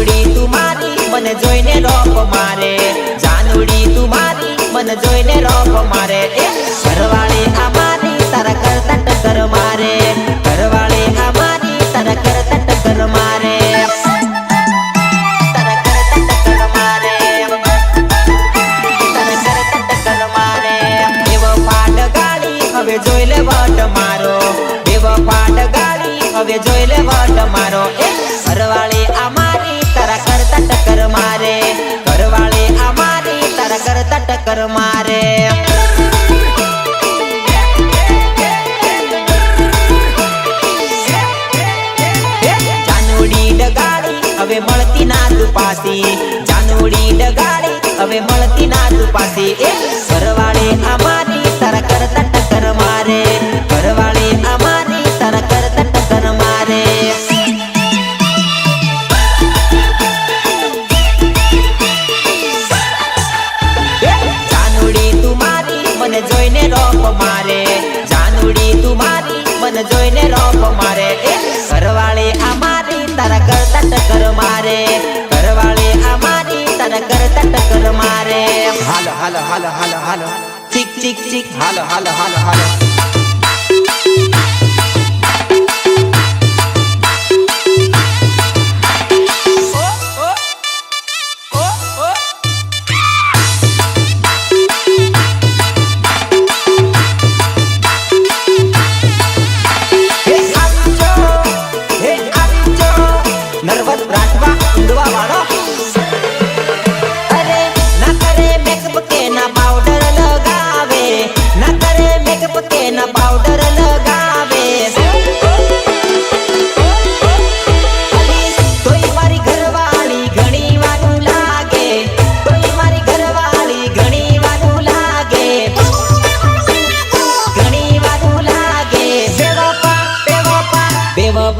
જાનુડી તું મારી, મને જોઈને રોપ મારે. જાનુડી તું મારી, મને જોઈને રોપ મારે. ઘરવાળી આ મારી, તારા કરતા ટક્કર મારે. ઘરવાળી આ મારી, તારા કરતા ટક્કર મારે. હવે જોઈ લે વટ મારો. એવો પાટ હવે જોઈ લે મારો. એ આ મળતી ના તું જાનુડી ડગાડી હવે મળતી ના તું પાસી એ ઘરવાળે અમારી તારા કરતા ટક્કર મારે. ઘરવાળે અમારી તારા કરતા ટક્કર મારે. જાનુડી તું મારી, મને જોઈને રોપ મારે. જાનુડી તું મારી, મને જોઈને રોપ મારે. એ ઘરવાળે અમારી તારા કરતા ટક્કર મારે. ટક્કર મારે હાલ હાલ હાલ હાલ હાલ ચીક ચીક ચીક હાલ હાલ હાલ હાલો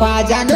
পাজান